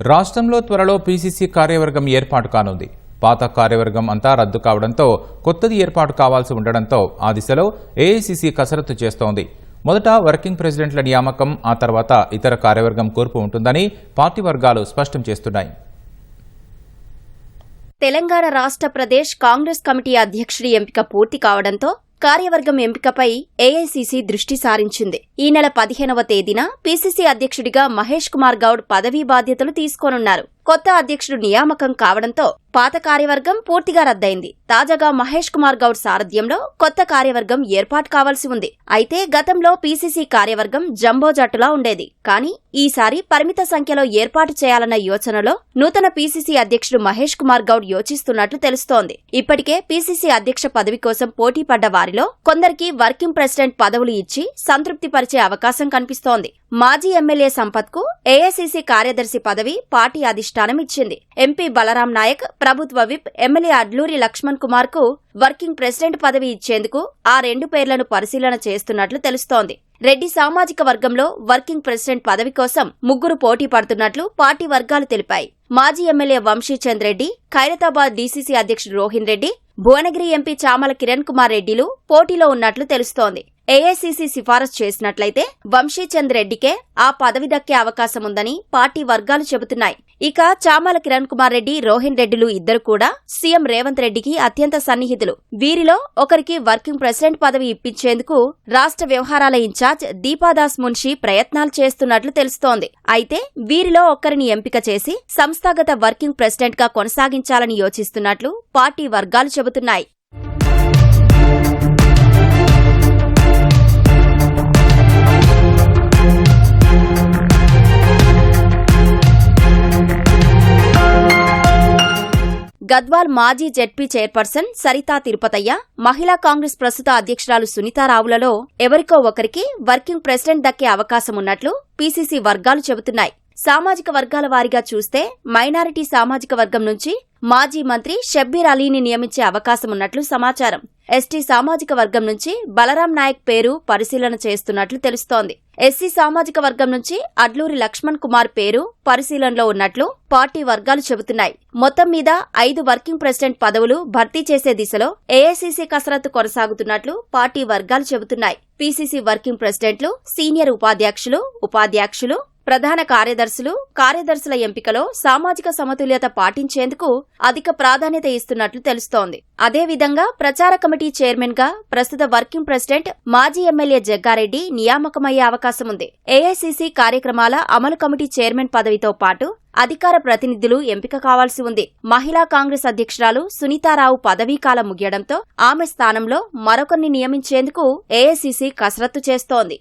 రాష్ట్రంలో త్వరలో పీసీసీ కార్యవర్గం ఏర్పాటు కానుంది. పాత కార్యవర్గం అంతా రద్దు కావడంతో కొత్తది ఏర్పాటు కావాల్సి ఉండడంతో ఆ దిశలో ఏఐసీసీ కసరత్తు చేస్తోంది. మొదట వర్కింగ్ ప్రెసిడెంట్ల నియామకం ఆ తర్వాత ఇతర కార్యవర్గం కూర్పు ఉంటుందని పార్టీ వర్గాలు స్పష్టం చేస్తున్నాయి. తెలంగాణ రాష్ట్ర ప్రదేశ్ కాంగ్రెస్ కమిటీ అధ్యక్షుడి ఎంపిక పూర్తి కావడంతో కార్యవర్గం ఎంపికపై ఏఐసీసీ దృష్టి సారించింది. ఈ నెల పదిహేనవ తేదీన పీసీసీ అధ్యక్షుడిగా మహేష్ కుమార్ గౌడ్ పదవీ బాధ్యతలు తీసుకోనున్నారు. కొత్త అధ్యక్షుడు నియామకం కావడంతో పాత కార్యవర్గం పూర్తిగా రద్దయింది. తాజాగా మహేష్ కుమార్ గౌడ్ సారథ్యంలో కొత్త కార్యవర్గం ఏర్పాటు కావాల్సి ఉంది. అయితే గతంలో పీసీసీ కార్యవర్గం జంబో జట్టులా ఉండేది. కానీ ఈసారి పరిమిత సంఖ్యలో ఏర్పాటు చేయాలన్న యోచనలో నూతన పీసీసీ అధ్యక్షుడు మహేష్ కుమార్ గౌడ్ యోచిస్తున్నట్లు తెలుస్తోంది. ఇప్పటికే పీసీసీ అధ్యక్ష పదవి కోసం పోటీ పడ్డ వారిలో కొందరికి వర్కింగ్ ప్రెసిడెంట్ పదవులు ఇచ్చి సంతృప్తి పరిచే అవకాశం కనిపిస్తోంది. మాజీ ఎమ్మెల్యే సంపత్కు ఏఐసీసీ కార్యదర్శి పదవి పార్టీ అధిష్టానం ఇచ్చింది ఎంపీ బలరాం నాయక్ ప్రభుత్వ విప్ ఎమ్మెల్యే అడ్లూరి లక్ష్మణ్ కుమార్కు వర్కింగ్ ప్రెసిడెంట్ పదవి ఇచ్చేందుకు ఆ రెండు పేర్లను పరిశీలన చేస్తున్నట్లు తెలుస్తోంది. రెడ్డి సామాజిక వర్గంలో వర్కింగ్ ప్రెసిడెంట్ పదవి కోసం ముగ్గురు పోటీ పడుతున్నట్లు పార్టీ వర్గాలు తెలిపాయి. మాజీ ఎమ్మెల్యే వంశీచంద్ రెడ్డి ఖైరతాబాద్ డీసీసీ అధ్యక్షుడు రోహిన్ రెడ్డి భువనగిరి ఎంపీ చామల కిరణ్ కుమార్ రెడ్డిలు పోటీలో ఉన్నట్లు తెలుస్తోంది. ఏఐసీసీ సిఫారసు చేసినట్లయితే వంశీచంద్ రెడ్డికే ఆ పదవి దక్కే అవకాశం ఉందని పార్టీ వర్గాలు చెబుతున్నాయి. ఇక చామల కిరణ్ కుమార్ రెడ్డి రోహిన్ రెడ్డిలు ఇద్దరు కూడా సీఎం రేవంత్ రెడ్డికి అత్యంత సన్నిహితులు. వీరిలో ఒకరికి వర్కింగ్ ప్రెసిడెంట్ పదవి ఇప్పించేందుకు రాష్ట్ర వ్యవహారాల ఇన్ఛార్జ్ దీపాదాస్ మున్షి ప్రయత్నాలు చేస్తున్నట్లు తెలుస్తోంది. అయితే వీరిలో ఒక్కరిని ఎంపిక చేసి సంస్థాగత వర్కింగ్ ప్రెసిడెంట్గా కొనసాగించాలని యోచిస్తున్నట్లు పార్టీ వర్గాలు చెబుతున్నాయి. గద్వాల్ మాజీ జెడ్పీ చైర్పర్సన్ సరితా తిరుపతయ్య మహిళా కాంగ్రెస్ ప్రస్తుత అధ్యక్షురాలు సునీతారావులలో ఎవరికో ఒకరికి వర్కింగ్ ప్రెసిడెంట్ దక్కే అవకాశం ఉన్నట్లు పీసీసీ వర్గాలు చెబుతున్నాయి. సామాజిక వర్గాల వారీగా చూస్తే మైనారిటీ సామాజిక వర్గం నుంచి మాజీ మంత్రి షబ్బీర్ అలీని నియమించే అవకాశం ఉన్నట్లు సమాచారం. ఎస్టీ సామాజిక వర్గం నుంచి బలరాం నాయక్ పేరు పరిశీలన చేస్తున్నట్లు తెలుస్తోంది. ఎస్సీ సామాజిక వర్గం నుంచి అడ్లూరి లక్ష్మణ్ కుమార్ పేరు పరిశీలనలో ఉన్నట్లు పార్టీ వర్గాలు చెబుతున్నాయి. మొత్తం మీద ఐదు వర్కింగ్ ప్రెసిడెంట్ పదవులు భర్తీ చేసే దిశలో ఏఐసీసీ కసరత్తు కొనసాగుతున్నట్లు పార్టీ వర్గాలు చెబుతున్నాయి. పీసీసీ వర్కింగ్ ప్రెసిడెంట్లు సీనియర్ ఉపాధ్యక్షులు ఉపాధ్యక్షులు ప్రధాన కార్యదర్శులు కార్యదర్శుల ఎంపికలో సామాజిక సమతుల్యత పాటించేందుకు అధిక ప్రాధాన్యత ఇస్తున్నట్లు తెలుస్తోంది. అదేవిధంగా ప్రచార కమిటీ చైర్మన్గా ప్రస్తుత వర్కింగ్ ప్రెసిడెంట్ మాజీ ఎమ్మెల్యే జగ్గారెడ్డి నియామకమయ్యే అవకాశం ఉంది. ఏఐసీసీ కార్యక్రమాల అమలు కమిటీ చైర్మన్ పదవితో పాటు అధికార ప్రతినిధులు ఎంపిక కావాల్సి ఉంది. మహిళా కాంగ్రెస్ అధ్యక్షురాలు సునీతారావు పదవీకాలం ముగియడంతో ఆమె స్థానంలో మరొకరిని నియమించేందుకు ఏఐసీసీ కసరత్తు చేస్తోంది.